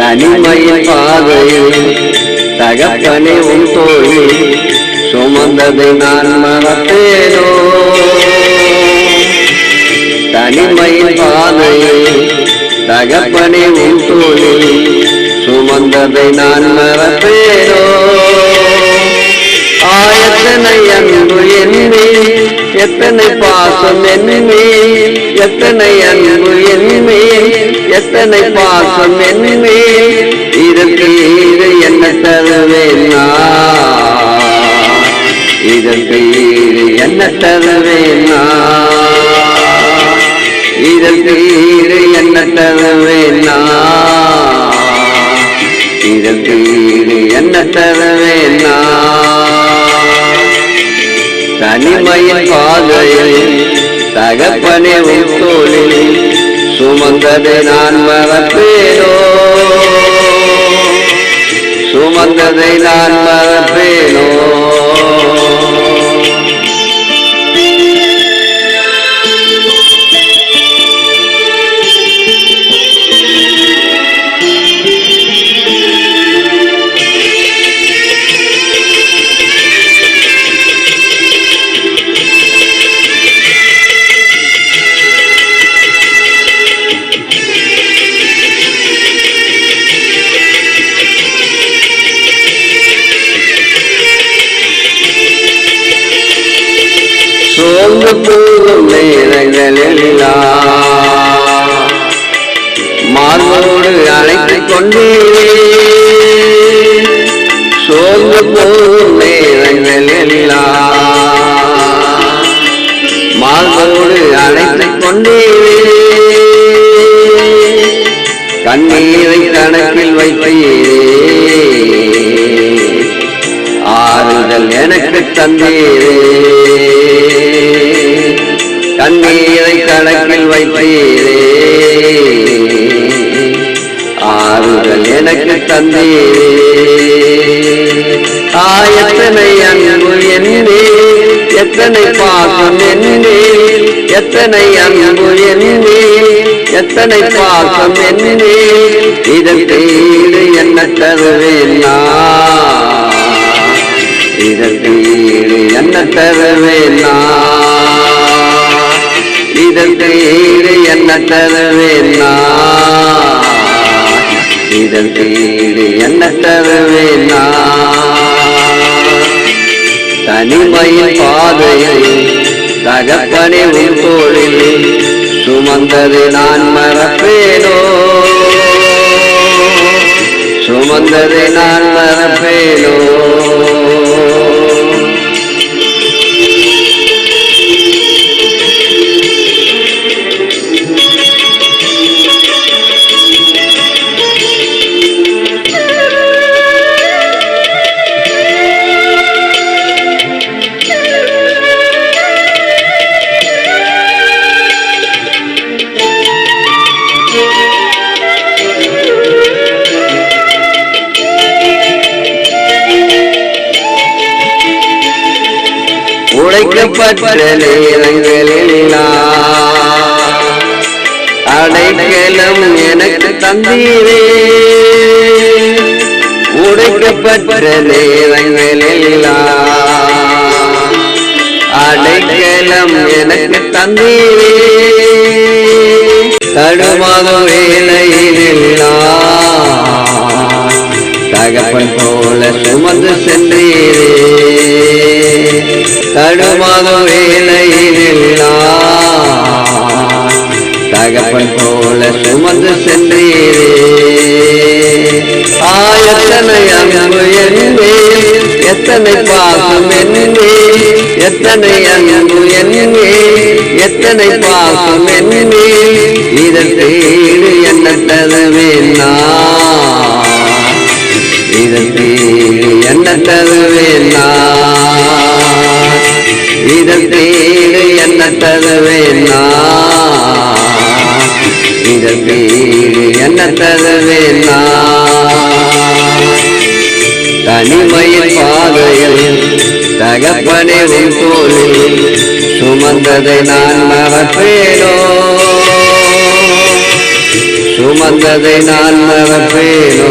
தனிமையின் பாதையில் தகப்பனே உன் தோழி சுமந்ததை நான் மறப்பேனோ? தனிமையின் பாதையில் தகப்பனே உன் தோழி சுமந்ததை நான் மறப்பேனோ? ஆயத்தனை அன்பு என்னே எத்தனை பாசம் என்னே எத்தனை அன்பு என்னே எத்தனை பாசம் என்னே இதற்கு ஈடு என்ன தருவேன் இதற்கு ஈடு என்ன தருவேன் இதற்கு ஈடு என்ன தருவேன் இதற்கு ஈடு என்ன தருவேன் தனிமையின் பாதையில் தகப்பனே உன் தோளில் சுமந்ததை நான் மறப்பேனோ? சுமந்ததை நான் மறப்பேனோ? சோர்ந்து நேரங்களெல்லாம் மார்போடு அழைத்துக் கொண்டீரே சோர்ந்து போகும் நேரங்களெல்லாம் மார்போடு அழைத்துக் கொண்டீரே கண்ணீரை கணக்கில் வைத்தீரே ஆறுதல் எனக்கு தந்தீரே கண்ணீரை கணக்கில் வைத்தீரே ஆறுதல் எனக்கு தந்தீரே ஆயத்தனை அன்பு என்னே எத்தனை பாசம் என்னே எத்தனை அன்பு என்னே எத்தனை பாசம் என்னே இதற்கு ஈடு என்ன தருவேன் நான்? இதற்கு ஈடு என்ன தருவேன் நான்? இதற்கு ஈடு என்ன தருவேன் நான்? ஈடு என்ன தருவேன் தனிமையின் பாதையில் தகப்பனை உன் தோளில் சுமந்தது நான் மறப்பேனோ. சுமந்தது நான் மறப்பேனோ. உழைக்கப்பட்ட நேரங்களெல்லாம் அடைக்கலம் எனக்கு தந்தீரே. உடைக்கப்பட்ட நேரங்களெல்லாம் அடைக்கலம் எனக்கு தந்தீரே. தடுமாதும் வேலையிலா. தகப்பன் போல சுமந்து சென்றீரே. தடுமாதோ வேலையிலெல்லாம் தகப்பன் போல சுமந்து சென்றீரே. ஆயத்தனை அன்பு என்னே. எத்தனை பாசம் என்னே. எத்தனை அன்பு என்னே. எத்தனை பாசம் என்னே. இதன் ஈடு என்ன தருவேன் நான்? இதற்கு ஈடு என்ன நான்? இதற்கு ஈடு என்ன தருவேன் நான்? இதற்கு ஈடு என்ன பாதையில் தகப்பனே உன் தோளில் சுமந்ததை நான் மறப்பேனோ? சுமந்ததை நான் மறப்பேனோ?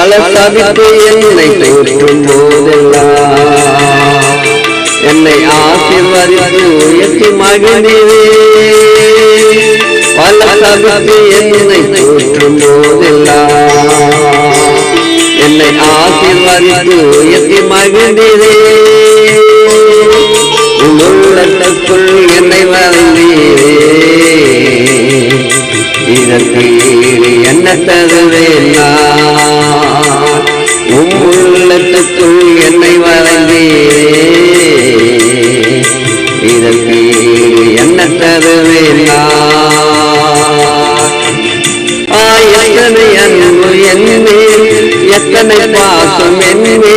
பல தவித்து என்னை தோற்றும் போதெல்லாம் என்னை ஆசிர்வதித்து உயர்த்தி மகிழ்ந்தீரே. பல தவித்து என்னை தோற்றும் போதெல்லாம் என்னை ஆசிர்வதித்து உயர்த்தி மகிழ்ந்தீரே. உள்ளத்துக்குள் என்னை வரைந்தீரே இதற்கு என்ன தருவேன் நான்? உள்ளத்துக்குள் என்னை வழங்கி. இதற்கு ஈடு என்ன தருவேன் எத்தனை அன்பு என்னே எத்தனை பாசம் என்னே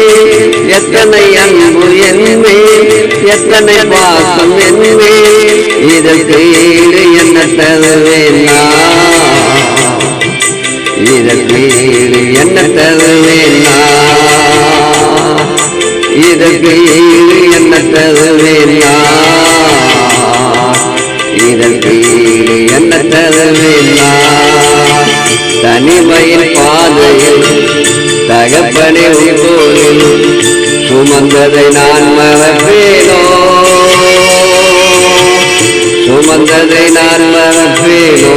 எத்தனை அன்பு என்னே எத்தனை பாசம் என்னே இதற்கு ஈடு என்ன தருவேன் இதற்கு ஈடு என்ன தருவேன் இதற்கு ஈடு என்ன தருவேன் இதற்கு ஈடு என்ன தருவேன் தனிமையின் பாதையில் தகப்பனே உங்கோரில் சுமந்ததை நான் மறப்பேனோ? சுமந்ததை நான் மறப்பேனோ?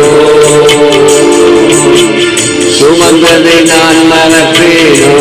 சுமந்ததை நான் மறப்பேனோ?